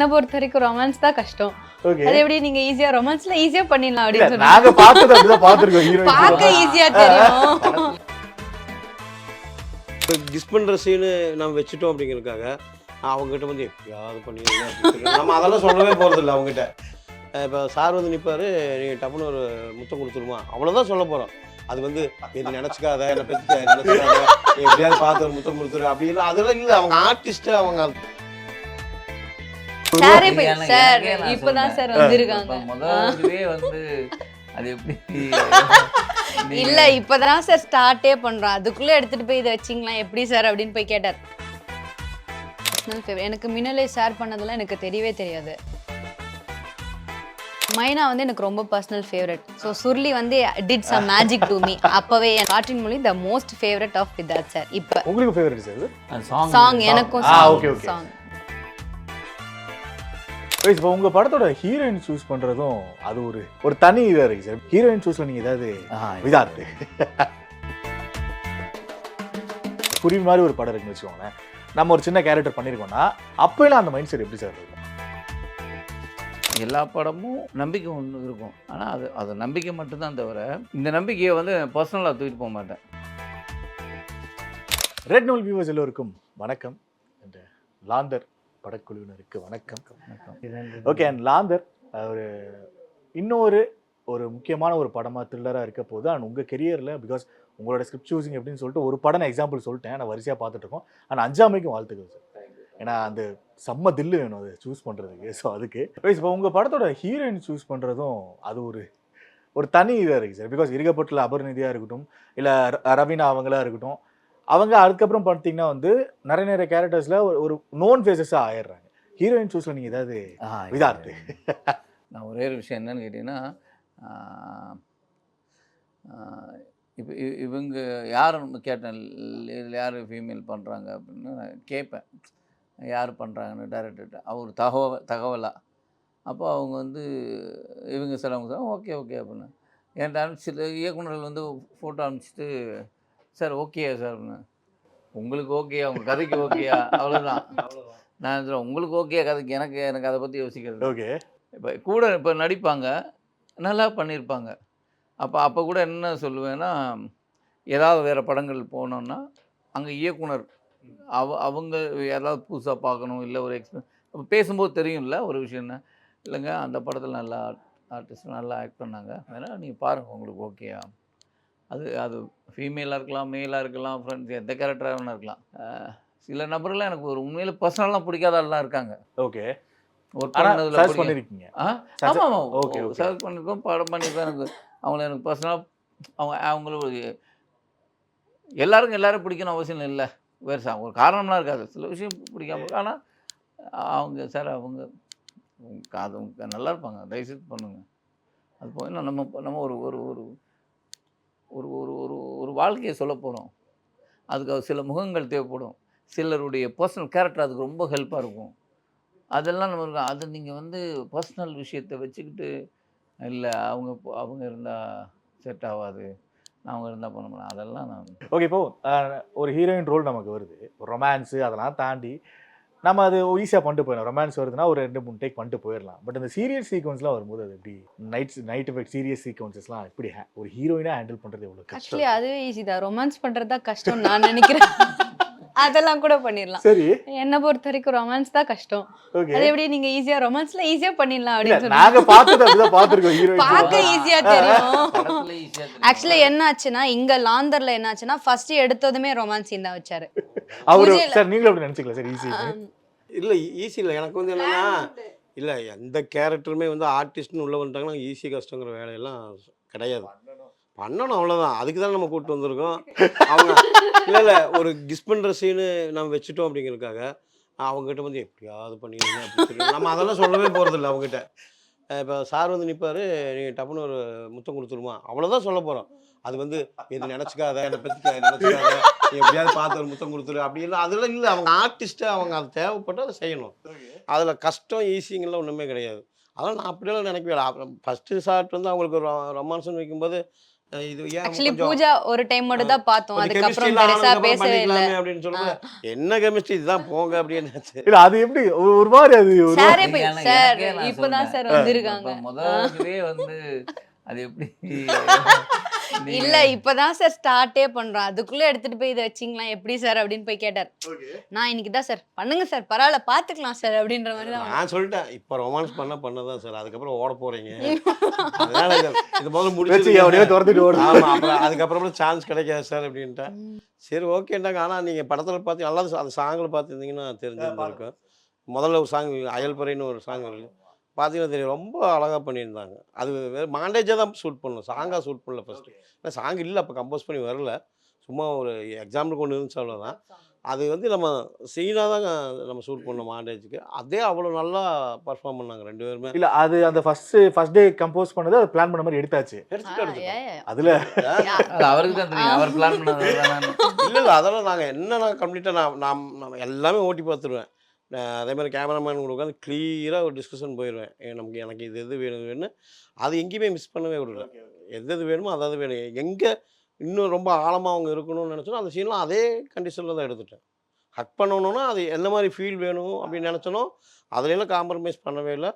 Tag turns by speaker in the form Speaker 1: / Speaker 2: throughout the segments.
Speaker 1: என்ன பொறுத்த வரைக்கும் ரொமான்ஸ் தான் கஷ்டம். அது எப்படி? நீங்க ஈஸியா ரொமான்ஸ்ல ஈஸியா பண்ணிடலாம்
Speaker 2: இல்ல
Speaker 1: அப்படின்னு சொன்னாங்க
Speaker 2: நாங்க பார்த்தது அப்படிதான் பார்த்திருக்கோம் ஹீரோயின்
Speaker 1: பார்க்க ஈஸியா தெரியும்.
Speaker 3: கிஸ் பண்ணுற சீனு நம்ம வச்சுட்டோம் அப்படிங்கிறதுக்காக அவங்ககிட்ட வந்து எப்படியாவது சொல்லி நம்ம அதெல்லாம் சொல்லவே போகிறதில்ல அவங்ககிட்ட. இப்போ சார் வந்து நிற்பாரு நீங்கள் டப்புன்னு ஒரு முத்தம் கொடுத்துருமா? அவ்வளோதான் சொல்ல போகிறோம் அது வந்து இது நினச்சிக்காத என்னை பற்றி நினச்சிக்காத எப்படியாவது பார்த்து ஒரு முத்தம் கொடுத்துரு அப்படின்னு அதெல்லாம் இல்லை. அவங்க ஆர்டிஸ்ட்டு அவங்க
Speaker 1: சாரே போய் சார் இப்பதான் சார். வந்திருக்காங்க.
Speaker 4: வந்து அது எப்படி
Speaker 1: இல்ல இப்பதான் சார் ஸ்டார்ட்டே பண்றோம் அதுக்குள்ள எடுத்துட்டு போய் இதை வச்சிங்களா? எப்படி சார் அப்படின்னு போய் கேட்டார். எனக்கு மின்னலே ஷேர் பண்ணதெல்லாம் எனக்கு தெரியவே தெரியாது. மைனா வந்து எனக்கு ரொம்ப பர்சனல் ஃபேவரட் ஸோ சுர்லி வந்து did some magic to me அப்பவே என் Kaatrin Mozhi the most favourite of விதாத் sir இப்போ
Speaker 2: உங்களுக்கு ஃபேவரட் சார்
Speaker 1: சாங் எனக்கும்
Speaker 2: ஆ,
Speaker 1: சாங்
Speaker 2: இப்போ உங்க படத்தோட ஹீரோயின் சூஸ் பண்றதும் அது ஒரு ஒரு தனி இதா இருக்கு சார் ஹீரோயின் சூஸ்ல நீங்க ஏதாவது
Speaker 4: ஆ,
Speaker 2: விதார்த்து புரியும் மாதிரி ஒரு படம் இருக்குன்னு வச்சுக்கோங்களேன். நம்ம ஒரு சின்ன கேரக்டர் பண்ணியிருக்கோம்னா அப்போலாம் அந்த மைண்ட் செட் எப்படி சார் இருக்கும்?
Speaker 4: எல்லா படமும் நம்பிக்கை ஒன்று இருக்கும். ஆனால் அது அது நம்பிக்கை மட்டும்தான் தவிர இந்த நம்பிக்கையை வந்து பர்சனலாக தூக்கிட்டு போக மாட்டேன்.
Speaker 2: ரெட் நூல் வியூவர்ஸ் எல்லோருக்கும் வணக்கம். என்ற லாந்தர் படக்குழுவினருக்கு வணக்கம். ஓகே அண்ட் லாந்தர் ஒரு இன்னொரு ஒரு முக்கியமான ஒரு படமாக த்ரில்லராக இருக்க போது அண்ட் உங்கள் கெரியரில் பிகாஸ் உங்களோட ஸ்கிரிப்ட் சூசிங் எப்படின்னு சொல்லிட்டு ஒரு படம் எக்ஸாம்பிள் சொல்லிட்டேன். நான் வரிசையாக பார்த்துட்டு இருக்கோம். ஆனால் அஞ்சாமைக்கும் வாழ்த்துக்கள் சார் ஏன்னா அந்த செம்ம தில்லு வேணும் அது சூஸ் பண்ணுறதுக்கு ஸோ அதுக்கு. இப்போ உங்கள் படத்தோட ஹீரோயின் சூஸ் பண்ணுறதும் அது ஒரு ஒரு தனி இதாக இருக்குது சார் பிகாஸ் இருக்கப்பட்டில் அபர்நிதியாக இருக்கட்டும் இல்லை ரவீனா அவங்களா இருக்கட்டும் அவங்க அதுக்கப்புறம் பார்த்தீங்கன்னா வந்து நிறைய நிறைய கேரக்டர்ஸில் ஒரு ஒரு நோன் ஃபேஸஸாக ஆயிடுறாங்க. ஹீரோயின் சூஸில் நீங்கள் ஏதாவது
Speaker 4: ஆ,
Speaker 2: விதார்த்து.
Speaker 4: நான் ஒரே ஒரு விஷயம் என்னன்னு கேட்டிங்கன்னா இப்போ இவங்க யாருன்னு கேட்டேன்? இதில் யார் ஃபீமேல் பண்ணுறாங்க அப்படின்னு நான் கேட்பேன். யார் பண்ணுறாங்கன்னு டேரக்டர்கிட்ட அவர் தகவல்? தகவலாக அப்போ அவங்க வந்து இவங்க சிலவங்க தான் ஓகே ஓகே அப்படின்னு. என்கிட்ட அனுப்பிச்சிட்டு இயக்குனர்கள் வந்து ஃபோட்டோ அனுப்பிச்சிட்டு சார் ஓகேயா சார் அப்படின்னு. உங்களுக்கு ஓகேயா உங்கள் கதைக்கு ஓகேயா அவ்வளோதான் நான் சொல்றேன், உங்களுக்கு ஓகே கதைக்கு எனக்கு எனக்கு அதை பற்றி யோசிக்கிறது.
Speaker 2: ஓகே
Speaker 4: இப்போ கூட இப்போ நடிப்பாங்க நல்லா பண்ணியிருப்பாங்க அப்போ அப்போ கூட என்ன சொல்லுவேன்னா ஏதாவது வேறு படங்கள் போனோன்னா அங்கே இயக்குனர் அவ அவங்க ஏதாவது புதுசாக பார்க்கணும் இல்லை ஒரு எக்ஸ்பீரியன்ஸ் அப்போ பேசும்போது தெரியும்ல ஒரு விஷயம் என்ன? இல்லைங்க அந்த படத்தில் நல்லா ஆர்டிஸ்ட் நல்லா ஆக்ட் பண்ணாங்க. அதனால் நீங்கள் பாருங்கள் உங்களுக்கு ஓகேயா அது அது ஃபீமேலாக இருக்கலாம் மேலாக இருக்கலாம் ஃப்ரெண்ட்ஸ் எந்த கேரக்டராக வேணா இருக்கலாம். சில நபர்லாம் எனக்கு ஒரு உண்மையில பர்சனலாக பிடிக்காத ஆள்லாம் இருக்காங்க.
Speaker 2: ஓகே.
Speaker 4: ஒர்க் பண்ணதில்
Speaker 2: Search-
Speaker 4: ஆமாம் ஆமாம். ஓகே. சர்ச் பண்ணியிருக்கோம் படம் பண்ணியிருக்கோம் எனக்கு அவங்கள எனக்கு பர்சனலாக அவங்க அவங்களுக்கு எல்லாருக்கும் எல்லாரும் பிடிக்கணும் அவசியம் இல்லை. வேறு சா ஒரு காரணம்லாம் இருக்காது. சில விஷயம் பிடிக்காம ஆனால் அவங்க சார் அவங்க அது நல்லா இருப்பாங்க. தயவுசெய்து பண்ணுங்க. அது போய் நம்ம நம்ம ஒரு ஒரு ஒரு ஒரு ஒரு ஒரு ஒரு வாழ்க்கையை சொல்ல போகிறோம் அதுக்கு சில முகங்கள் தேவைப்படும். சிலருடைய பர்சனல் கேரக்டர் அதுக்கு ரொம்ப ஹெல்ப்பாக இருக்கும். அதெல்லாம் நம்ம இருக்கோம். அது நீங்கள் வந்து பர்சனல் விஷயத்தை வச்சுக்கிட்டு இல்லை அவங்க அவங்க இருந்தால் செட் ஆகாது. அவங்க இருந்தால் பண்ண முடியும் அதெல்லாம் நான்
Speaker 2: ஓகே இப்போது ஒரு ஹீரோயின் ரோல் நமக்கு வருது. ரொமான்ஸு அதெல்லாம் தாண்டி நம்ம அது ஈஸியாக பண்ணிட்டு போயிடலாம். ரொமான்ஸ் வருதுன்னா ஒரு ரெண்டு மூணு டேக் பண்ணிட்டு போயிடலாம். பட் இந்த சீரியஸ் சீக்வன்ஸ்லாம் வரும்போது அது எப்படி? நைட் நைட் எஃபெக்ட் சீரியஸ் சீக்வன்சஸ்லாம் எப்படி ஒரு ஹீரோயினாக ஹேண்டில் பண்ணுறது எவ்வளோ
Speaker 1: ஆக்சுவலி
Speaker 2: கஷ்டம்?
Speaker 1: அதுவே ஈஸி தான். ரொமான்ஸ் பண்றது தான் கஷ்டம் நான் நினைக்கிறேன். அதெல்லாம் கூட பண்ணிடலாம்.
Speaker 2: சரி.
Speaker 1: என்ன பொறுத்த வரைக்கும் ரொமான்ஸ் தான் கஷ்டம்.
Speaker 2: ஓகே
Speaker 1: அது எப்படி நீங்க ஈஸியா ரொமான்ஸ்ல ஈஸியா பண்ணிடலாம் அப்படின்னு
Speaker 2: நாங்க பார்த்தது அப்படிதான் பார்த்துருக்கோம் ஹீரோயின்
Speaker 1: பார்க்க ஈஸியா தெரியும். ஆக்சுவலி என்ன ஆச்சுன்னா இங்க லாந்தர்ல என்ன ஆச்சுன்னா ஃபர்ஸ்ட் எடுத்ததுமே ரொமான்ஸ் சீன் தான் வச்சாரு.
Speaker 2: அவரு சார் நீங்களும் அப்படி நினைச்சுக்கல சார் ஈஸி.
Speaker 3: இல்லை ஈஸி இல்லை. எனக்கு வந்து என்னென்னா இல்லை எந்த கேரக்டருமே வந்து ஆர்டிஸ்ட்னு உள்ளே வந்துட்டாங்கன்னா ஈஸி கஷ்டங்கிற வேலையெல்லாம் கிடையாது. பண்ணணும். அவ்வளோதான் அதுக்கு தான் நம்ம கூப்பிட்டு வந்திருக்கோம். அவங்க இல்லை இல்லை ஒரு கிஸ் பண்ணுற சீனு நம்ம வச்சுட்டோம் அப்படிங்கிறதுக்காக அவங்ககிட்ட வந்து எப்படியாவது பண்ணிடுங்க அப்படின்னு சொல்லி நம்ம அதெல்லாம் சொல்லவே போகிறதில்ல அவங்ககிட்ட. இப்போ சார் வந்து நிற்பாரு நீங்கள் டப்புன்னு ஒரு முத்தம் கொடுத்துருமா. அவ்வளோதான் சொல்ல போகிறோம் அது வந்து இது நினச்சிக்காத என்னை பற்றி நினச்சிக்காத. எப்படியாவது பார்த்து ஒரு முத்தம் கொடுத்துரு. அப்படி இல்லை அதெல்லாம் இல்லை அவங்க ஆர்டிஸ்ட்டு அவங்க அது தேவைப்பட்டு அதை செய்யணும். அதில் கஷ்டம் ஈஸிங்கெல்லாம் ஒன்றுமே கிடையாது. அதெல்லாம் நான் அப்படியெல்லாம் நினைக்கவே ஃபஸ்ட்டு ஷார்ட் வந்து அவங்களுக்கு ரொ ரொமான்ஸ்னு வைக்கும்போது இது
Speaker 1: ஆக்சுவலி பூஜா ஒரு டைம் மட்டும் தான் பார்த்தோம். அதுக்கப்புறம் பெருசா பேசவே இல்லை.
Speaker 3: அப்படின்னு சொல்லும்போது என்ன கெமிஸ்ட்ரி இதுதான் போங்க அப்படின்னு
Speaker 2: இல்ல அது எப்படி? ஒரு மாதிரி அது ஒரு
Speaker 1: சாரே இப்பதான் சார். வந்திருக்காங்க.
Speaker 4: இப்ப முதல்லயே வந்து அது எப்படி?
Speaker 1: இல்ல இப்பதான் சார் ஸ்டார்ட்டே பண்றோம். அதுக்குள்ள எடுத்துட்டு போய் இதை வச்சிங்களா? எப்படி சார் அப்படின்னு போய் கேட்டார். நான் இன்னைக்கு தான் சார் பண்ணுங்க சார் பரவாயில்ல பாத்துக்கலாம் சார் அப்படின்ற மாதிரி தான்
Speaker 3: நான் சொல்லிட்டேன் இப்போ ரொமான்ஸ் பண்ண பண்ணதான் சார் அதுக்கப்புறம் ஓட போறீங்க. அதனால இது முதல்ல முடிச்சு
Speaker 2: துரத்திட்டு ஓடும்
Speaker 3: ஆமா அப்புறம் அதுக்கப்புறம் சான்ஸ் கிடைக்காது சார் அப்படின்ட்டேன் சரி ஓகேண்டாங்க ஆனால் நீங்கள் படத்தில் பார்த்து நல்லா அந்த சாங்கில் பார்த்துருந்தீங்கன்னா தெரிஞ்சிருந்திருக்கும். முதல்ல ஒரு சாங் அயல்பறைன்னு ஒரு சாங் இருக்கு பார்த்தீங்கன்னா தெரியும் ரொம்ப அழகாக பண்ணியிருந்தாங்க. அது மாண்டேஜாக தான் ஷூட் பண்ணணும் சாங்காக ஷூட் பண்ணல ஃபஸ்ட்டு ஏன்னா சாங் இல்லை அப்போ கம்போஸ் பண்ணி வரல. சும்மா ஒரு எக்ஸாம்பிள் கொண்டு இருந்துச்சு அவ்வளோதான் அது வந்து நம்ம சீனாக தான் நம்ம ஷூட் பண்ணோம் மாண்டேஜுக்கு. அதே அவ்வளோ நல்லா பர்ஃபார்ம் பண்ணாங்க ரெண்டு பேருமே.
Speaker 2: இல்ல அது அந்த ஃபர்ஸ்ட் ஃபர்ஸ்ட் டே கம்போஸ் பண்ணது அது பிளான் பண்ண மாதிரி எடுத்தாச்சு. அதுல
Speaker 4: அது அவருக்கு தான் தெரியும். அவர் பிளான் பண்ணது
Speaker 3: இல்லை இல்லை அதெல்லாம் நாங்கள் என்ன நான் கம்ப்ளீட்டாக நான் நான் நான் எல்லாமே ஓட்டி பார்த்துருவேன். நான் அதே மாதிரி கேமராமேன் கூட உட்காந்து கிளியராக ஒரு டிஸ்கஷன் போயிடுவேன் நமக்கு எனக்கு இது எது வேணும் இது வேணும் அது எங்கேயுமே மிஸ் பண்ணவே விடல. எது எது வேணுமோ அதாவது வேணும். எங்கே இன்னும் ரொம்ப ஆழமாக அவங்க இருக்கணும்னு நினச்சோனோ அந்த சீன்லாம் அதே கண்டிஷனில் தான் எடுத்துட்டேன். ஹக் பண்ணணும்னா அது எந்த மாதிரி ஃபீல் வேணும் அப்படின்னு நினச்சனோ அதுலலாம் காம்ப்ரமைஸ் பண்ணவே இல்லை.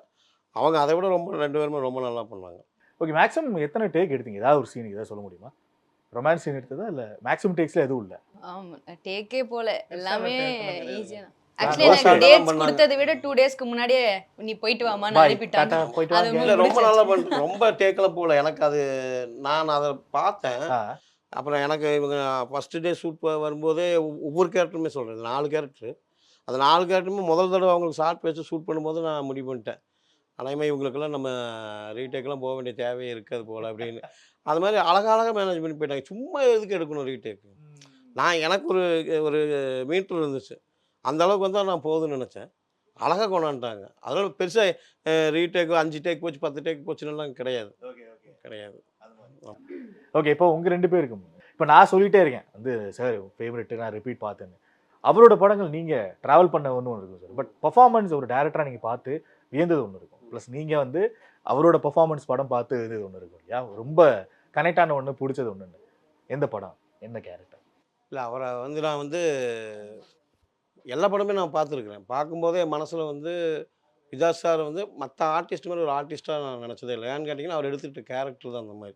Speaker 3: அவங்க அதை விட ரொம்ப ரெண்டு பேருமே ரொம்ப நல்லா பண்ணாங்க
Speaker 2: ஓகே மேக்ஸிமம் எத்தனை டேக் எடுத்தீங்க? ஏதாவது ஒரு சீன் ஏதாவது சொல்ல முடியுமா? ரொமான்ஸ் சீன் எடுத்ததா இல்ல மேக்ஸிமம் டேக்ஸ்ல எதுவும் இல்ல?
Speaker 1: ஆமா டேக்கே போல. எல்லாமே
Speaker 2: take பண்ணது
Speaker 1: ஈஸியா
Speaker 3: நான்
Speaker 1: ஆக்சுவலி எனக்கு டேட்ஸ். கொடுத்ததை விட டூ டேஸ்க்கு முன்னாடியே நீ போயிட்டு வாமான்னு
Speaker 2: Bye,
Speaker 1: அனுப்பிட்டாங்க.
Speaker 2: டாடா, போயிட்டு
Speaker 3: ரொம்ப. நல்லா பண்ண ரொம்ப டேக்கில் போகல எனக்கு அது நான் அதை பார்த்தேன். அப்புறம் எனக்கு இவங்க ஃபஸ்ட்டு டே ஷூட் வரும்போதே ஒவ்- ஒவ்வொரு கேரக்டருமே சொல்கிறேன் நாலு கேரக்டர் அந்த நாலு கேரக்டருமே முதல் தடவை அவங்களுக்கு ஷார்ட் வச்சு ஷூட் பண்ணும்போது நான் முடிவு பண்ணிட்டேன். அனைமே இவங்களுக்கெல்லாம் நம்ம ரீடேக்கெல்லாம் போக வேண்டிய தேவையே இருக்காது போல் அப்படின்னு. அது மாதிரி அழகழகாக மேனேஜ் பண்ணி போயிட்டாங்க. சும்மா எதுக்கு எடுக்கணும் ரீடேக்கு நான் எனக்கு ஒரு ஒரு மீட்டர் இருந்துச்சு. அந்த அளவுக்கு வந்தால் நான் போதும்னு நினச்சேன். அழகாக கொண்டாந்துட்டாங்க அதனால பெருசாக ரீடேக்கு அஞ்சு டேக் போச்சு பத்து டேக் போச்சுன்னெல்லாம் கிடையாது. கிடையாது.
Speaker 2: ஓகே இப்போ உங்க ரெண்டு பேருக்கும். இப்போ நான் சொல்லிட்டே இருக்கேன். வந்து சார் ஃபேவரெட் நான் ரிப்பீட் பார்த்தேன்னு. அவரோட படங்கள் நீங்க டிராவல் பண்ண ஒன்று ஒன்று இருக்கும் சார் பட் பர்ஃபார்மன்ஸ் ஒரு டேரக்டரா நீங்க பார்த்து வியந்தது ஒன்று இருக்கும். ப்ளஸ் நீங்க வந்து அவரோட பர்ஃபார்மன்ஸ் படம் பார்த்து இது ஒன்று இருக்கும் இல்லையா? ரொம்ப கனெக்ட் ஆன ஒன்று பிடிச்சது ஒன்று எந்த படம்? என்ன கேரக்டர்
Speaker 3: இல்லை அவரை வந்து நான் வந்து எல்லா படமே நான் பார்த்துருக்குறேன். பார்க்கும்போதே என் மனசில் வந்து விஜா சார் வந்து மற்ற ஆர்டிஸ்ட் மாதிரி ஒரு ஆர்டிஸ்ட்டாக நான் நினச்சதே இல்லை. ஏன்னு கேட்டிங்கன்னா அவர் எடுத்துகிட்ட கேரக்டர் தான் அந்த மாதிரி.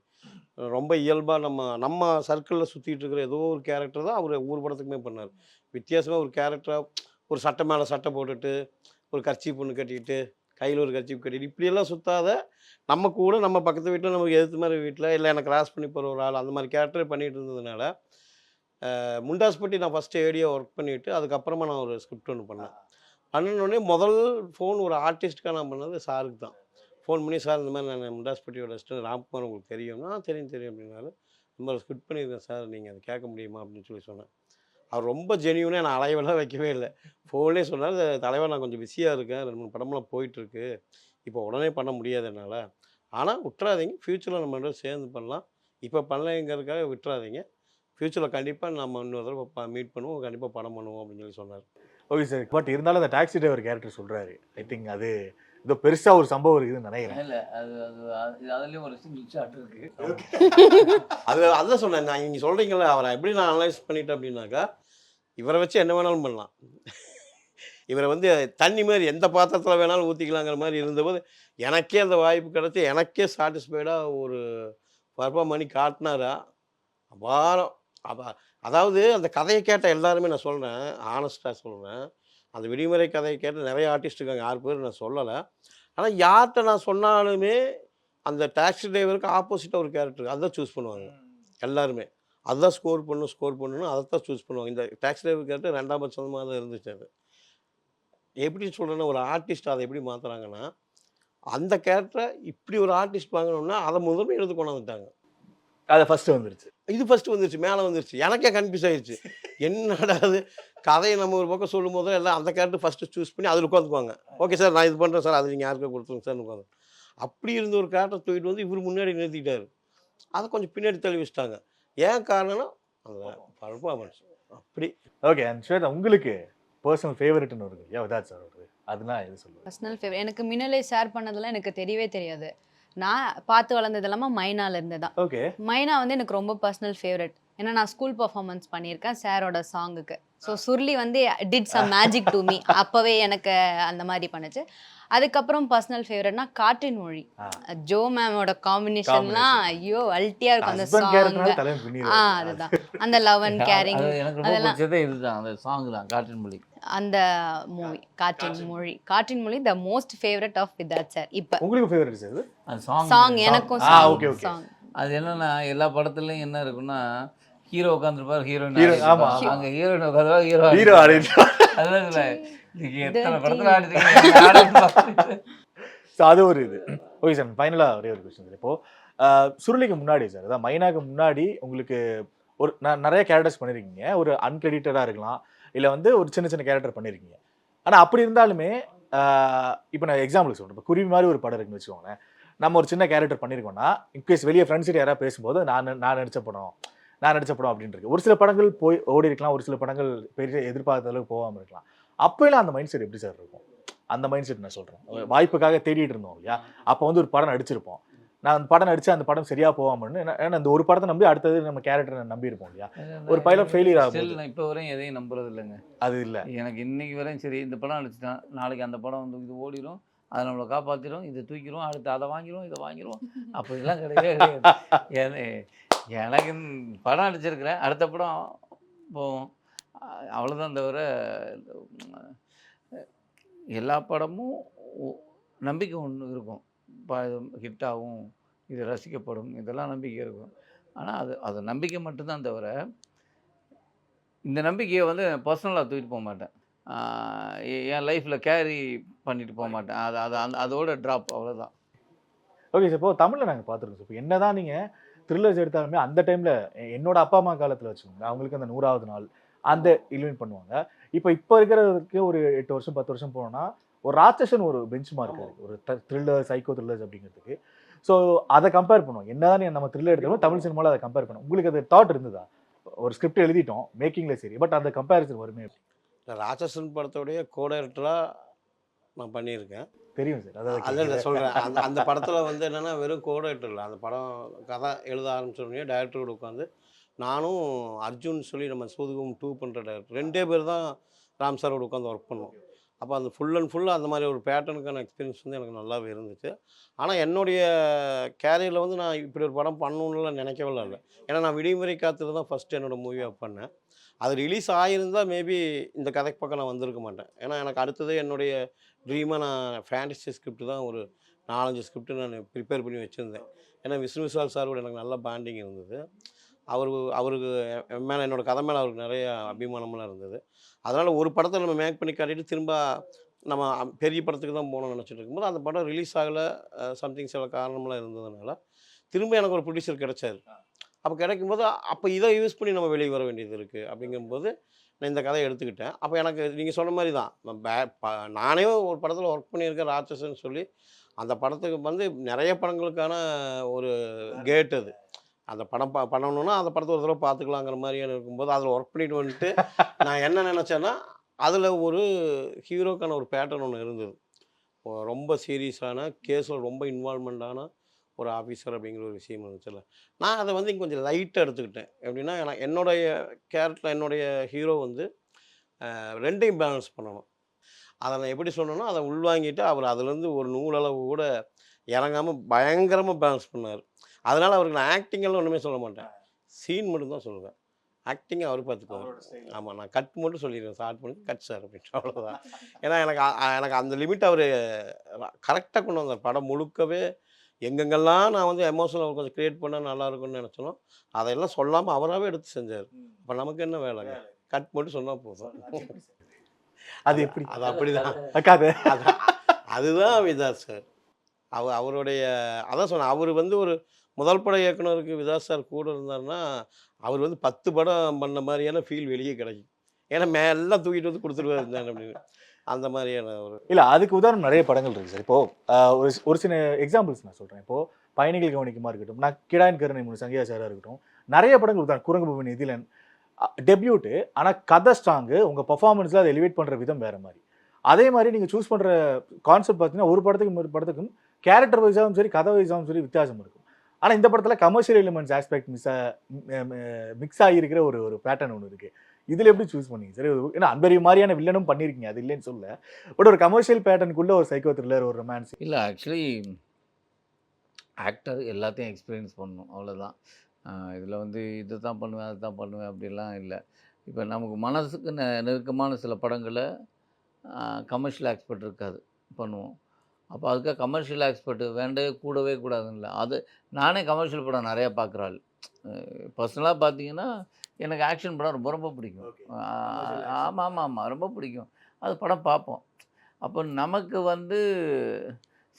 Speaker 3: ரொம்ப இயல்பாக நம்ம நம்ம சர்க்கிளில் சுற்றிட்டு இருக்கிற ஏதோ ஒரு கேரக்டர் தான் அவர் ஒவ்வொரு படத்துக்குமே பண்ணார். வித்தியாசமாக ஒரு கேரக்டராக ஒரு சட்டை மேலே சட்டை போட்டுட்டு ஒரு கர்ச்சி பொண்ணு கட்டிக்கிட்டு கையில் ஒரு கர்ச்சி கட்டிட்டு இப்படியெல்லாம் சுத்தாத நம்ம கூட நம்ம பக்கத்து வீட்டில் நமக்கு எதிர்த்து மாதிரி வீட்டில் இல்லை எனக்கு கிராஸ் பண்ணி போகிற ஒரு ஆள் அந்த மாதிரி கேரக்டரே பண்ணிகிட்டு இருந்ததுனால முண்டாஸ்பட்டி நான் ஃபஸ்ட்டு ஏடியா ஒர்க் பண்ணிவிட்டு அதுக்கப்புறமா நான் ஒரு ஸ்கிரிப்ட் ஒன்று பண்ணேன். பண்ணினோடனே முதல் ஃபோன் ஒரு ஆர்டிஸ்ட்டுக்காக நான் பண்ணது சாருக்கு தான். ஃபோன் பண்ணி சார் இந்த மாதிரி நான் முண்டாஸ்பட்டியோட அசிஸ்டன்ட் ராம்குமார் உங்களுக்கு தெரியும்னா "ஆ, தெரியும் தெரியும் அப்படின்னாரு. இந்த மாதிரி ஸ்கிரிப்ட் பண்ணியிருக்கேன் சார். நீங்கள் அதை கேட்க முடியுமா? அப்படின்னு சொல்லி சொன்னேன். அவர் ரொம்ப ஜெனியூனாக நான் அலைவெல்லாம் வைக்கவே இல்லை. ஃபோன்லேயே சொன்னார் தலைவர் நான் கொஞ்சம் பிஸியாக இருக்கேன். ரெண்டு மூணு படம்லாம் போயிட்டுருக்கு. இப்போ உடனே பண்ண முடியாது என்னால். ஆனால் விட்டுறாதீங்க. ஃப்யூச்சரில் நம்ம சேர்ந்து பண்ணலாம். இப்போ பண்ணலைங்கிறதுக்காக விட்டுறாதீங்க. ஃப்யூச்சரில் கண்டிப்பாக நம்ம இன்னொரு தடவை மீட் பண்ணுவோம். கண்டிப்பாக படம் பண்ணுவோம் அப்படின்னு சொல்லி சொன்னார்.
Speaker 2: Okay sir. பட் இருந்தாலும் அந்த டாக்ஸி டிரைவர் கேரக்டர் சொல்றாரு. ஐ திங்க் அது ஏதோ பெருசா ஒரு சம்பவம் இருக்குதுன்னு நினைக்கிறேன்.
Speaker 4: இல்ல அது அது அது- அதுலயும் ஒரு சிங்கிள் ஷாட் இருக்கு.
Speaker 3: அது அதான் சொன்னேன். நான் நீங்கள் சொல்கிறீங்களே அவரை எப்படி நான் அனலைஸ் பண்ணிட்டேன் அப்படின்னாக்கா இவரை வச்சு என்ன வேணாலும் பண்ணலாம். இவரை வந்து தண்ணி மாதிரி எந்த பாத்திரத்தில் வேணாலும் ஊற்றிக்கலாங்கிற மாதிரி இருந்தபோது எனக்கே அந்த வாய்ப்பு கிடச்சி எனக்கே சாட்டிஸ்ஃபைடாக ஒரு பர்ஃபார்ம் பண்ணி காட்டினாரா? அபாரம். அப்ப அதாவது அந்த கதையை கேட்ட எல்லாருமே நான் சொல்கிறேன் ஆனஸ்ட்டாக சொல்கிறேன் அந்த விடுமுறை கதையை கேட்ட நிறைய ஆர்டிஸ்ட் இருக்காங்க யார் பேர் நான் சொல்லலை. ஆனால் யார்கிட்ட நான் சொன்னாலுமே அந்த டாக்ஸி டிரைவருக்கு ஆப்போசிட்டாக ஒரு கேரக்டர் அதான் சூஸ் பண்ணுவாங்க எல்லாருமே. அதுதான் ஸ்கோர் பண்ணணும் ஸ்கோர் பண்ணணும் அதை தான் சூஸ் பண்ணுவாங்க. இந்த டாக்ஸி டிரைவர் கேரக்டர் ரெண்டாம் பட்சமாக தான் இருந்துச்சு அது. எப்படி சொல்கிறேன்னா ஒரு ஆர்டிஸ்ட் அதை எப்படி மாற்றுறாங்கன்னா அந்த கேரக்டரை இப்படி ஒரு ஆர்டிஸ்ட் வாங்கணும்னா அதை முதன்மை எடுத்து கொண்டு வந்துட்டாங்க
Speaker 2: அதை ஃபர்ஸ்ட் வந்துருச்சு
Speaker 3: இது ஃபர்ஸ்ட் வந்துருச்சு மேலே வந்துருச்சு எனக்கே கன்ஃபியூஸ் ஆயிடுச்சு என்னடா அது கதையை நம்ம ஒரு பக்கம் சொல்லும் போது எல்லாம் அந்த கேரக்டர் ஃபஸ்ட்டு சூஸ் பண்ணி அதில் உட்காந்துக்குவாங்க ஓகே சார் நான் இது பண்ணுறேன் சார் அது நீங்கள் யாருக்கே கொடுத்துருங்க சார் உட்காந்து அப்படி இருந்த ஒரு கேரக்டர் தூக்கிட்டு வந்து இவர் முன்னாடி நிறுத்திட்டாரு அதை கொஞ்சம் பின்னாடி தள்ளி வச்சுட்டாங்க ஏன் காரணம்னா அந்த பர்ஃபார்மன்ஸ் அப்படி
Speaker 2: ஓகே அண்ட் ஸ்வேதா உங்களுக்கு பர்சனல் ஃபேவரட்னு இருக்கு யா விதாத் சார் வருது அதுனா எது சொல்லுவேன்
Speaker 1: பர்சனல் ஃபேவரட் எனக்கு மின்னலை ஷேர் பண்ணதெல்லாம் எனக்கு தெரியவே தெரியாது நான் பார்த்து வளர்ந்தது எல்லாமே மைனால இருந்து தான்
Speaker 2: ஓகே
Speaker 1: மைனா வந்து எனக்கு ரொம்ப பர்சனல் ஃபேவரட் ஏன்னா நான் ஸ்கூல் பர்ஃபார்மன்ஸ் பண்ணியிருக்கேன் சாரோட சாங்குக்கு ஸோ சுருளி வந்து did some magic to me அப்போவே எனக்கு அந்த மாதிரி பண்ணுச்சு. அதுக்கப்புறம் பர்சனல் ஃபேவரட்னா காற்றின் மொழி. ஜோ மேமோட காம்பினேஷன்லாம் ஐயோ அல்ட்டியா இருக்கும் அந்த சாங் ஆ. அதுதான். அந்த லவ் அண்ட் கேரிங் அதெல்லாம்.
Speaker 4: இதுதான். அந்த சாங் தான் காற்றின் மொழி.
Speaker 1: அந்த movie Kaatrin Mozhi. Kaatrin Mozhi the most favourite of விதாத் sir இப்போ.
Speaker 2: உங்களுக்கு ஃபேவரட் சார்
Speaker 4: சாங்
Speaker 1: சாங் எனக்கும்
Speaker 2: ஆ,
Speaker 1: சாங். சாங்
Speaker 4: அது என்னன்னா எல்லா படத்துலயும் என்ன இருக்குன்னா ஹீரோ உட்காந்துருப்பாரு ஹீரோயின்
Speaker 2: ஆமா.
Speaker 4: அங்க ஹீரோயின் உட்காந்துருவா ஹீரோ
Speaker 2: ஹீரோ
Speaker 4: இல்ல. எத்தனை படத்துல ஆடிருக்கீங்க?
Speaker 2: ஸோ அது ஒரு இது. ஓகே சார் ஃபைனலாக ஒரே ஒரு கொஸ்டின் இப்போ ஆஹ், சுருளிக்கு முன்னாடி சார் அதான் மைனாக்கு முன்னாடி உங்களுக்கு ஒரு நான் நிறைய கேரக்டர்ஸ் பண்ணியிருக்கீங்க ஒரு அன்கிரெடிட்டடாக இருக்கலாம். இல்லை வந்து ஒரு சின்ன சின்ன கேரக்டர் பண்ணியிருக்கீங்க ஆனால் அப்படி இருந்தாலுமே இப்போ நான் எக்ஸாம்பிளுக்கு சொல்கிறேன் இப்போ குருவி மாதிரி ஒரு படம் இருக்குன்னு வச்சுக்கோங்களேன். நம்ம ஒரு சின்ன கேரக்டர் பண்ணியிருக்கோம்னா இன்கேஸ் வெளியே ஃப்ரெண்ட்ஸ் யாராவது பேசும்போது நான் நான் நடிச்ச படம் நான் நடிச்ச படம் அப்படின்னு இருக்கு. ஒரு சில படங்கள் போய் ஓடி இருக்கலாம் ஒரு சில படங்கள் பெரிய எதிர்பார்த்த அளவுக்கு போகாமல் இருக்கலாம். அப்போலாம் அந்த மைண்ட் செட் எப்படி சார் இருக்கும்? அந்த மைண்ட் செட் நான் சொல்கிறேன் வாய்ப்புக்காக தேடிட்டு இருந்தோம் இல்லையா? அப்போ வந்து ஒரு படம் நடிச்சிருப்போம். நான் அந்த படம் நடிச்சு அந்த படம் சரியா போகாமன்னு ஏன்னா அந்த ஒரு படத்தை நம்பி அடுத்தது நம்ம கேரக்டரை நம்பி இருப்போம் இல்லையா? ஒரு failure ஆகும்போது.
Speaker 4: Still நான் இப்போ வரையும் எதையும் நம்புறது இல்லைங்க.
Speaker 2: அது இல்லை.
Speaker 4: எனக்கு இன்னைக்கு வரையும் சரி இந்த படம் அடிச்சுட்டான் நாளைக்கு அந்த படம் வந்து இது ஓடிடும் அதை நம்மளை காப்பாற்றிடும் இதை தூக்கிடும் அடுத்து அதை வாங்கிடும் இதை வாங்கிடும் அப்படிலாம் கிடையவே கிடையாது. எனக்கு படம் அடிச்சிருக்கிறேன் அடுத்த படம் போவோம். அவ்வளோதான் தவிர எல்லா படமும் நம்பிக்கை ஒன்று இருக்கும். ஹிட் ஆகும் இது ரசிக்கப்படும் இதெல்லாம் நம்பிக்கை இருக்கும். ஆனால் அது அது நம்பிக்கை மட்டும்தான் தவிர இந்த நம்பிக்கையை வந்து பர்சனலாக தூக்கிட்டு போக மாட்டேன். என் லைஃப்பில் கேரி பண்ணிட்டு போக மாட்டேன். அது அது அந்த அதோட ட்ராப் அவ்வளோதான்
Speaker 2: ஓகே சார் இப்போ தமிழில் நாங்கள் பார்த்துருக்கோம். இப்போ என்னதான் நீங்கள் த்ரில்லர்ஸ் எடுத்தாலுமே அந்த டைமில் என்னோட அப்பா அம்மா காலத்தில் வச்சுக்கோங்க அவங்களுக்கு அந்த நூறாவது நாள் அந்த இலிவன் பண்ணுவாங்க. இப்போ இப்போ இருக்கிறதுக்கு ஒரு எட்டு வருஷம் பத்து வருஷம் போனோம்னா ஒரு ராட்சசன் ஒரு பெஞ்ச் மார்க் ஒரு த்ரில்லர் சைக்கோ த்ரில்லர்ஸ் அப்படிங்கிறதுக்கு. ஸோ அதை கம்பேர் பண்ணுவோம். என்னதான் நம்ம த்ரில்லர் எடுத்தாலும் தமிழ் சினிமாவில் அதை கம்பேர் பண்ணுவோம். உங்களுக்கு அது தாட் இருந்ததா? ஒரு ஸ்கிரிப்ட் எழுதிட்டோம் மேக்கிங்ல சரி பட் அந்த கம்பேரிசன் வருமே
Speaker 3: ராட்சசன் படத்தோடைய கோடைரக்டராக நான் பண்ணியிருக்கேன்.
Speaker 2: தெரியும் சார். அதாவது
Speaker 3: இல்லை சொல்கிறேன் அந்த படத்தில் வந்து என்னென்னா வெறும் கோடைரக்டர் இல்லை. அந்த படம் கதை எழுத ஆரம்பிச்சோடனே டேரக்டரோட உட்காந்து நானும் அர்ஜுன் சொல்லி நம்ம சூதுகம் டூ பண்ணுற டேரக்டர் ரெண்டே பேர் தான் ராம் சாரோட உட்காந்து ஒர்க் பண்ணோம் அப்போ அந்த ஃபுல் அண்ட் ஃபுல்லாக அந்த மாதிரி ஒரு பேட்டர்னுக்கான எக்ஸ்பீரியன்ஸ் வந்து எனக்கு நல்லாவே இருந்துச்சு. ஆனால் என்னுடைய கேரியரில் வந்து நான் இப்படி ஒரு படம் பண்ணணும்னுலாம் நினைக்கவே இல்லை. ஏன்னா நான் விடிமுறை காத்துல தான் ஃபஸ்ட்டு என்னோடய மூவியாக பண்ணேன். அது ரிலீஸ் ஆகியிருந்தால் மேபி இந்த கதைக்கு பக்கம் நான் வந்திருக்க மாட்டேன். ஏன்னா எனக்கு அடுத்தது என்னுடைய ட்ரீமாக நான் ஃபேண்டசி ஸ்கிரிப்ட் தான் ஒரு நாலஞ்சு ஸ்கிரிப்ட் நான் ப்ரிப்பேர் பண்ணி வச்சுருந்தேன். ஏன்னா விஷ்ணு விஷால் சாரோட எனக்கு நல்ல பாண்டிங் இருந்தது. அவர் அவருக்கு மேலே என்னோட கதை மேலே அவருக்கு நிறைய அபிமானமெல்லாம் இருந்தது. அதனால் ஒரு படத்தை நம்ம மேக் பண்ணி காட்டிட்டு திரும்ப நம்ம பெரிய படத்துக்கு தான் போகணும்னு நினச்சிட்டு இருக்கும்போது அந்த படம் ரிலீஸ் ஆகலை சம்திங் சில காரணம்லாம் இருந்ததுனால திரும்ப எனக்கு ஒரு ப்ரொடியூசர் கிடைச்சாரு. அப்போ கிடைக்கும்போது அப்போ இதை யூஸ் பண்ணி நம்ம வெளியே வர வேண்டியது இருக்குது அப்படிங்கும்போது நான் இந்த கதையை எடுத்துக்கிட்டேன். அப்போ எனக்கு நீங்கள் சொன்ன மாதிரி தான். நான் பே ப- நானே ஒரு படத்தில் ஒர்க் பண்ணியிருக்கேன் ராட்சசன்னு சொல்லி அந்த படத்துக்கு வந்து நிறைய படங்களுக்கான ஒரு கேட் அது. அந்த படம் பா பண்ணணும்னா அந்த படத்தை ஒரு தடவை பார்த்துக்கலாங்கிற மாதிரியான இருக்கும்போது அதில் ஒர்க் பண்ணிட்டு வந்துட்டு நான் என்ன நினச்சேன்னா அதில் ஒரு ஹீரோக்கான ஒரு பேட்டர்ன் ஒன்று இருந்தது. ரொம்ப சீரியஸான கேஸில் ரொம்ப இன்வால்மெண்ட்டான ஒரு ஆஃபீஸர் அப்படிங்கிற ஒரு விஷயம் இருந்துச்சுல்ல நான் அதை வந்து கொஞ்சம் லைட்டாக எடுத்துக்கிட்டேன். எப்படின்னா எனக்கு என்னுடைய கேரக்டர் என்னுடைய ஹீரோ வந்து ரெண்டையும் பேலன்ஸ் பண்ணணும். அதை நான் எப்படி சொன்னேனோ அதை உள்வாங்கிட்டு அவர் அதுலேருந்து ஒரு நூலளவு கூட இறங்காமல் பயங்கரமாக பேலன்ஸ் பண்ணார். அதனால் அவருக்கு நான் ஆக்டிங் எல்லாம் ஒன்றுமே சொல்ல மாட்டேன். சீன் மட்டும் தான் சொல்லுவேன். ஆக்டிங் அவர் பார்த்துக்குவார் ஆமாம் நான் கட் மட்டும் சொல்லிடுவேன். ஸ்டார்ட் பண்ணி கட் சார் அப்படின்ட்டு அவ்வளோதான் ஏன்னா எனக்கு எனக்கு அந்த லிமிட் அவர் கரெக்டாக கொண்டு வந்தார். படம் முழுக்கவே எங்கெங்கெல்லாம் நான் வந்து எமோஷனல் கொஞ்சம் க்ரியேட் பண்ணால் நல்லா இருக்கும்னு நினச்சனோ அதையெல்லாம் சொல்லாமல் அவராகவே எடுத்து செஞ்சார். அப்போ நமக்கு என்ன வேலைங்க? கட் மட்டும் சொன்னால் போதும்.
Speaker 2: அது எப்படி
Speaker 3: அது அப்படிதான்.
Speaker 2: அக்கா அது
Speaker 3: அது அதுதான் விதாஸ் சார். அவ அவருடைய அதான் சொன்னேன் அவர் வந்து ஒரு முதல் பட இயக்குனருக்கு விதாஸ் சார் கூட இருந்தாருன்னா அவர் வந்து பத்து படம் பண்ண மாதிரியான ஃபீல் வெளியே கிடைக்கும். ஏன்னா மேலாம் தூக்கிட்டு வந்து கொடுத்துருவாரு அப்படின்னு. அந்த மாதிரியான ஒரு
Speaker 2: இல்லை அதுக்கு உதாரணம் நிறைய படங்கள் இருக்குது சார். இப்போது ஒரு ஒரு சில எக்ஸாம்பிள்ஸ் நான் சொல்கிறேன் இப்போது பயணிகள் கவனிக்குமா இருக்கட்டும் நான் கிடாயின் கருணை மூணு சங்கியா சாராக இருக்கட்டும் நிறைய படங்கள் உதாரணம் குரங்கு பூமி இதிலன் டெபியூட்டு ஆனால் கதை ஸ்ட்ராங்கு உங்கள் பர்ஃபார்மன்ஸில் அதை எலிவேட் பண்ணுற விதம் வேறு மாதிரி. அதே மாதிரி நீங்கள் சூஸ் பண்ணுற கான்செப்ட் பார்த்தீங்கன்னா ஒரு படத்துக்கும் ஒரு படத்துக்கும் கேரக்டர் வைஸாகவும் சரி கதை வைஸாகவும் சரி வித்தியாசம் இருக்கும். ஆனால் இந்த படத்தில் commercial elements aspect miss mix ஆகியிருக்கிற ஒரு ஒரு பேட்டர்ன் ஒன்று இருக்குது இதில் எப்படி சூஸ் பண்ணீங்க? சரி ஏன்னா அன்பரிய மாதிரியான வில்லனும் பண்ணியிருக்கீங்க அது இல்லைன்னு சொல்ல பட் ஒரு கமர்ஷியல் பேட்டர்னுக்குள்ளே ஒரு சைக்கோ த்ரில்லர் ஒரு ரொமான்ஸ்
Speaker 4: இல்லை ஆக்சுவலி ஆக்டர் எல்லாத்தையும் எக்ஸ்பீரியன்ஸ் பண்ணணும் அவ்வளோதான் இதில் வந்து இது தான் பண்ணுவேன் அது தான் பண்ணுவேன் அப்படிலாம் இல்லை. இப்போ நமக்கு மனசுக்கு நெ- நெருக்கமான சில படங்களை கமர்ஷியல் எக்ஸ்பர்ட் இருக்காது பண்ணுவோம். அப்போ அதுக்காக கமர்ஷியல் எக்ஸ்பர்ட் வேண்டவே கூடவே கூடாதுன்னு இல்லை. அது நானே கமர்ஷியல் படம் நிறையா பார்க்குறாள் பர்சனலாக பார்த்தீங்கன்னா எனக்கு ஆக்ஷன் படம் ரொம்ப ரொம்ப பிடிக்கும். ஆமாம் ஆமாம் ஆமாம் ரொம்ப பிடிக்கும். அது படம் பார்ப்போம் அப்போ நமக்கு வந்து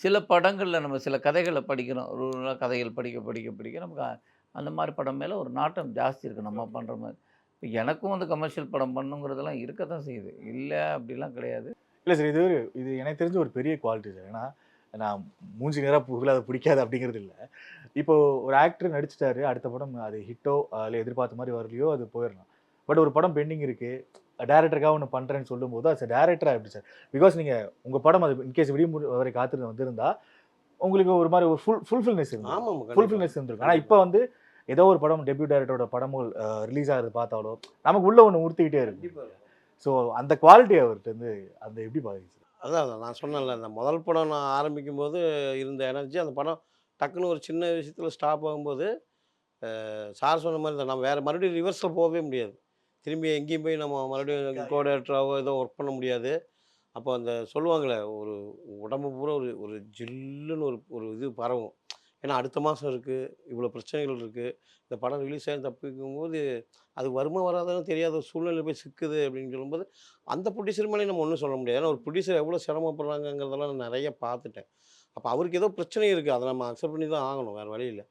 Speaker 4: சில படங்களில் நம்ம சில கதைகளை படிக்கிறோம். ஒரு ஒரு கதைகள் படிக்க படிக்க படிக்க நமக்கு அந்த மாதிரி படம் மேலே ஒரு நாட்டம் ஜாஸ்தி இருக்குது நம்ம பண்ணுற மாதிரி. இப்போ எனக்கும் வந்து கமர்ஷியல் படம் பண்ணுங்கிறதெல்லாம் இருக்க தான் செய்யுது. இல்லை அப்படிலாம் கிடையாது.
Speaker 2: இல்லை சார் இது ஒரு இது எனக்கு தெரிஞ்ச ஒரு பெரிய குவாலிட்டி சார் ஏன்னா நான் மூஞ்சி நேராக புகழ அதை பிடிக்காது அப்படிங்கிறது இல்லை. இப்போ ஒரு ஆக்டர் நடிச்சிட்டாரு அடுத்த படம் அது ஹிட்டோ இல்லை எதிர்பார்த்த மாதிரி வரலையோ அது போயிடலாம். பட் ஒரு படம் பெண்டிங் இருக்கு டேரக்டருக்காக ஒன்று பண்ணுறேன்னு சொல்லும்போது அது டேரக்டராக எப்படி சார். பிகாஸ் நீங்கள் உங்கள் படம் அது இன்கேஸ் விடியும் வரை காத்திருந்து வந்திருந்தா உங்களுக்கு ஒரு மாதிரி ஒரு ஃபுல் ஃபுல்ஃபில்னஸ் இருக்கும்
Speaker 3: ஆமாம்.
Speaker 2: ஃபுல்ஃபில்னஸ் இருந்திருக்கும். ஆனால் இப்போ வந்து ஏதோ ஒரு படம் டெபியூ டேரக்டரோட படமும் ரிலீஸ் ஆகிறது பார்த்தாலோ நமக்கு உள்ள ஒன்று உறுத்திக்கிட்டே
Speaker 3: கண்டிப்பா.
Speaker 2: ஸோ அந்த குவாலிட்டி அவர்கிட்ட வந்து அந்த எப்படி சார்?
Speaker 3: அதான் நான் சொன்னேன்ல இந்த முதல் படம் நான் ஆரம்பிக்கும் போது இருந்த எனர்ஜி அந்த படம் டக்குன்னு ஒரு சின்ன விஷயத்தில் ஸ்டாப் ஆகும்போது சார் சொன்ன மாதிரி தான். நம்ம வேறு மறுபடியும் ரிவர்ஸில் போகவே முடியாது. திரும்பி எங்கேயும் போய் நம்ம மறுபடியும் கோடேட்டராவோ ஏதோ ஒர்க் பண்ண முடியாது. அப்போ அந்த சொல்லுவாங்களே ஒரு உடம்பு பூரா ஒரு ஒரு ஜில்லுன்னு ஒரு ஒரு இது பரவும். ஏன்னா அடுத்த மாதம் இருக்குது இவ்வளோ பிரச்சனைகள் இருக்குது இந்த படம் ரிலீஸ் ஆகி தப்பிக்கும் போது அது வருமா வராதுன்னு தெரியாத ஒரு சூழ்நிலை போய் சிக்குது அப்படின்னு சொல்லும்போது அந்த ப்ரொடியூசர் மேலே நம்ம ஒன்றும் சொல்ல முடியாது. ஏன்னா ஒரு ப்ரொடியூசர் எவ்வளோ சிரமப்படுறாங்கங்கிறதெல்லாம் நான் நிறைய பார்த்துட்டேன். அப்போ அவருக்கு ஏதோ பிரச்சனை இருக்குது அதை நம்ம அக்செப்ட் பண்ணி தான் ஆகணும். வேறு வழி இல்லை.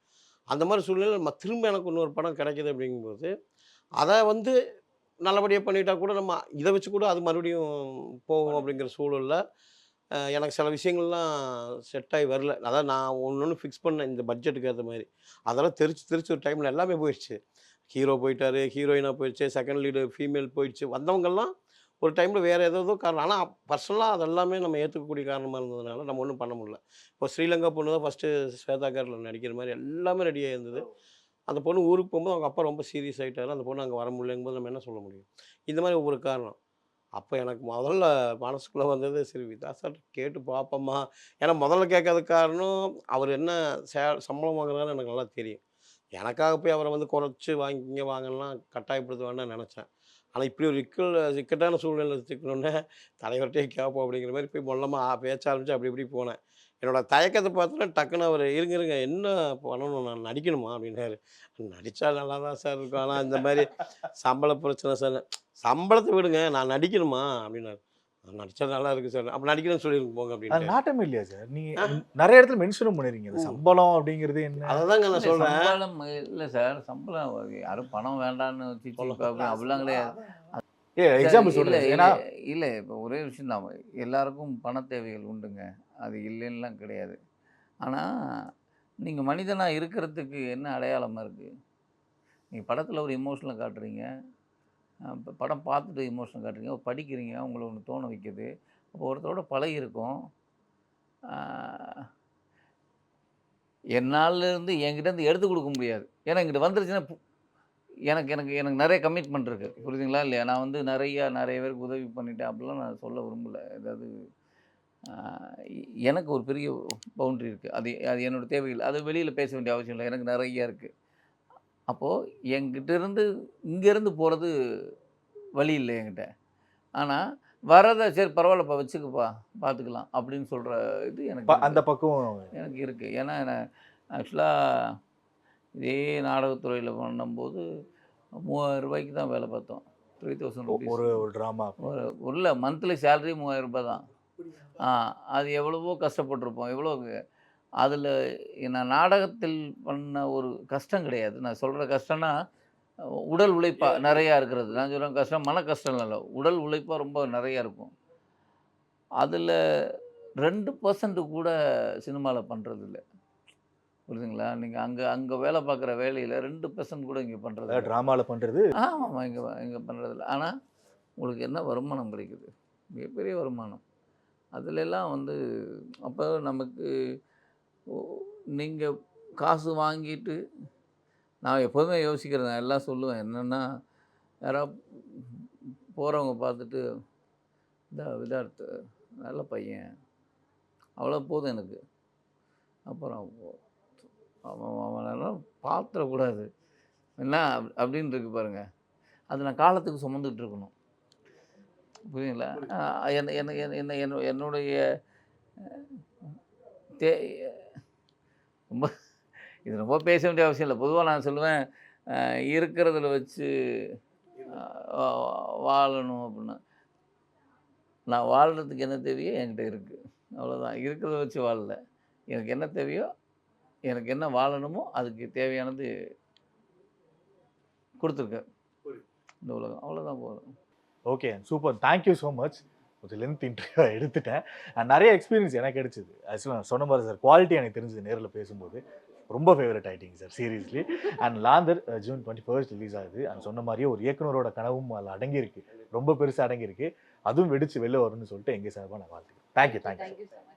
Speaker 3: அந்த மாதிரி சூழ்நிலை நம்ம திரும்ப எனக்கு இன்னொரு படம் கிடைக்குது அப்படிங்கும்போது அதை வந்து நல்லபடியாக பண்ணிட்டா கூட நம்ம இதை வச்சு கூட அது மறுபடியும் போகும் அப்படிங்கிற சூழலில் எனக்கு சில விஷயங்கள்லாம் செட் ஆகி வரல. அதான் நான் ஒன்று ஒன்று ஃபிக்ஸ் பண்ணேன் இந்த பட்ஜெட்டுக்கு ஏற்ற மாதிரி. அதெல்லாம் தெரிச்சு தெரிச்சு ஒரு டைமில் எல்லாமே போயிடுச்சு. ஹீரோ போயிட்டாரு ஹீரோயினாக போயிடுச்சு செகண்ட் லீடு ஃபீமேல் போயிடுச்சு. வந்தவங்கெல்லாம் ஒரு டைமில் வேறு ஏதோ காரணம். ஆனால் பர்சனலாக அதெல்லாமே நம்ம ஏற்றுக்கக்கூடிய காரணமாக இருந்ததுனால நம்ம ஒன்றும் பண்ண முடியல. இப்போ ஸ்ரீலங்கா பொண்ணு தான் ஃபஸ்ட்டு ஸ்வேதாக்காரில் நடிக்கிற மாதிரி எல்லாமே ரெடியாக இருந்தது. அந்த பொண்ணு ஊருக்கு போகும்போது அவங்க அப்பா ரொம்ப சீரியஸ் ஆகிட்டாரு அந்த பொண்ணு அங்கே வர முடியலங்கும்போது நம்ம என்ன சொல்ல முடியும்? இந்த மாதிரி ஒவ்வொரு காரணம். அப்போ எனக்கு முதல்ல மனசுக்குள்ளே வந்தது சரி விதா சார் கேட்டு பார்ப்போம்மா ஏன்னா முதல்ல கேட்காத காரணம் அவர் என்ன சே சம்பளம் வாங்குறாருன்னு எனக்கு நல்லா தெரியும். எனக்காக போய் அவரை வந்து குறைச்சி வாங்கிங்க வாங்கலாம் கட்டாயப்படுத்துவான்னு நினச்சேன். ஆனால் இப்படி ஒரு இக்கல் சிக்கட்டான சூழ்நிலை சிக்கணுன்னே தலைவர்கிட்டே கேட்போம் அப்படிங்கிற மாதிரி போய் மொல்லமாக பேச ஆரம்பித்து அப்படி இப்படி போனேன். என்னோட தயக்கத்தை பார்த்தோன்னா டக்குன்னு அவர் இருங்க இருங்க என்ன பண்ணணும்? நான் நடிக்கணுமா? அப்படின்னாரு. நடித்தா நல்லா தான் சார் இருக்கும். ஆனால் இந்த மாதிரி சம்பள பிரச்சனை சார் சம்பளத்தை விடுங்க நான் நடிக்கணுமா? அப்படின்னாரு. நடிச்சா நல்லா இருக்கு சார். அப்போ நடிக்கணும்னு சொல்லிருங்க போங்க அப்படின்னு
Speaker 2: நாட்டமே இல்லையா சார்? நீங்க நிறைய இடத்துல மென்ஷனும் பண்ணிருக்கீங்க. சம்பளம் அப்படிங்கிறது என்ன?
Speaker 3: அதை தாங்க நான் சொல்கிறேன்
Speaker 4: சம்பளம் இல்லை சார். சம்பளம் யாரும் பணம் வேண்டான்னு சிச்சி அப்படி- அப்படிலாம் கிடையாது.
Speaker 2: ஏ எக்ஸாம்பிள்
Speaker 4: இல்ல,
Speaker 2: ஏன்னா
Speaker 4: இல்ல இப்போ ஒரே விஷயம் தான். எல்லாருக்கும் பண தேவைகள் உண்டுங்க. அது இல்லைன்னுலாம் கிடையாது. ஆனா நீங்க மனிதனா இருக்கிறதுக்கு என்ன அடையாளமா இருக்கு? நீங்க படத்துல ஒரு இமோஷனலை காட்டுறீங்க. படம் பார்த்துட்டு இமோஷன் காட்டுறீங்க. படிக்கிறீங்க. உங்களை ஒன்று தோண வைக்குது. அப்போ ஒருத்தரோட பழகிருக்கும் என்னாலேருந்து என்னால் இருந்து எடுத்து கொடுக்க முடியாது. ஏன்னா இங்கிட்ட வந்துருச்சுன்னா எனக்கு எனக்கு எனக்கு நிறைய கமிட்மெண்ட் இருக்குது புரியுதுங்களா? இல்லையா? நான் வந்து நிறையா நிறைய பேருக்கு உதவி பண்ணிட்டேன். அப்படிலாம் நான் சொல்ல விரும்பல. ஏதாவது எனக்கு ஒரு பெரிய பவுண்ட்ரி இருக்குது அது அது என்னோட தேவைகள். அது வெளியில் பேச வேண்டிய அவசியம் இல்லை. எனக்கு நிறைய இருக்குது அப்போது என்கிட்ட இருந்து இங்கேருந்து போகிறது வழி இல்லை என்கிட்ட. ஆனால் வரதை சரி பரவாயில்லப்பா வச்சுக்கப்பா பார்த்துக்கலாம் அப்படின்னு சொல்கிற இது எனக்கு.
Speaker 2: அந்த பக்கம்
Speaker 4: எனக்கு இருக்குது ஏன்னா நான் ஆக்சுவலாக இதே நாடகத்துறையில் பண்ணும்போது மூவாயிரம் ரூபாய்க்கு தான் வேலை பார்த்தோம். த்ரீ தௌசண்ட்
Speaker 2: ஒரு ஒரு டிராமா
Speaker 4: ஒரு உள்ள மந்த்லி சேலரி மூவாயிரம் ரூபாய் தான். ஆ அது எவ்வளவோ கஷ்டப்பட்டிருப்போம். எவ்வளோ அதில் நான் நாடகத்தில் பண்ண ஒரு கஷ்டம் கிடையாது. நான் சொல்கிற கஷ்டம்னா உடல் உழைப்பாக நிறையா இருக்கிறது. நான் சொல்கிறேன் கஷ்டம் மன கஷ்டம் இல்லை. உடல் உழைப்பாக ரொம்ப நிறையா இருக்கும். அதில் ரெண்டு பர்சன்ட் கூட சினிமாவில் பண்ணுறது இல்லை. புரியுதுங்களா நீங்கள் அங்கே அங்கே வேலை பார்க்குற வேலையில் ரெண்டு பர்சன்ட் கூட இங்கே பண்ணுறது இல்லை.
Speaker 2: டிராமால பண்றது?
Speaker 4: ஆமாம் இங்கே இங்கே பண்ணுறதில்ல ஆனால் உங்களுக்கு என்ன வருமானம் கிடைக்குது? மிகப்பெரிய வருமானம். அதுல எல்லாம் வந்து அப்போ நமக்கு நீங்கள் காசு வாங்கிட்டு நான் எப்போதுமே யோசிக்கிறேன் நான் எல்லாம் சொல்லுவேன். என்னென்னா யாராவது போகிறவங்க பார்த்துட்டு இந்த விதார்த்து நல்ல பையன். அவ்வளோ போதும் எனக்கு. அப்புறம் அவன் அவனெல்லாம் பார்த்துடக்கூடாது என்ன அப்- அப்படின்னு இருக்கு பாருங்க. அது நான் காலத்துக்கு சுமந்துட்டு இருக்கணும். புரியுங்களா என்ன என்ன என்ன- என்ன என்ன என்னுடைய தே ரொம்ப இது ரொம்ப பேச வேண்டிய அவசியம் இல்லை. பொதுவாக நான் சொல்லுவேன் இருக்கிறதுல வச்சு வாழணும் அப்படின்னா நான் வாழ்கிறதுக்கு என்ன தேவையோ என்கிட்ட இருக்குது அவ்வளோதான் இருக்கிறத வச்சு வாழல. எனக்கு என்ன தேவையோ எனக்கு என்ன வாழணுமோ அதுக்கு தேவையானது கொடுத்துருக்கேன். இந்த உலகம். அவ்வளோதான் போதும்.
Speaker 2: Okay. Super. Thank you so much கொஞ்சம் லென்த் இன்டர்வியூவாக எடுத்துட்டேன். நிறைய எக்ஸ்பீரியன்ஸ் எனக்கு கிடைச்சிது. ஆக்சுவலாக சொன்ன மாதிரி சார் குவாலிட்டி எனக்கு தெரிஞ்சது நேரில் பேசும்போது. ரொம்ப favourite ஆகிட்டிங்க sir seriously and Laandhar June twenty first release ஆகுது. அண்ட் சொன்ன மாதிரியே ஒரு இயக்குனரோட கனவும் அதில் அடங்கியிருக்கு. ரொம்ப பெருசாக அடங்கியிருக்கு. அதுவும் வெடிச்சு வெளில வரும்னு சொல்லிட்டு எங்கள் சார்பாக நான் வாழ்த்துக்கிறேன். Thank you thank you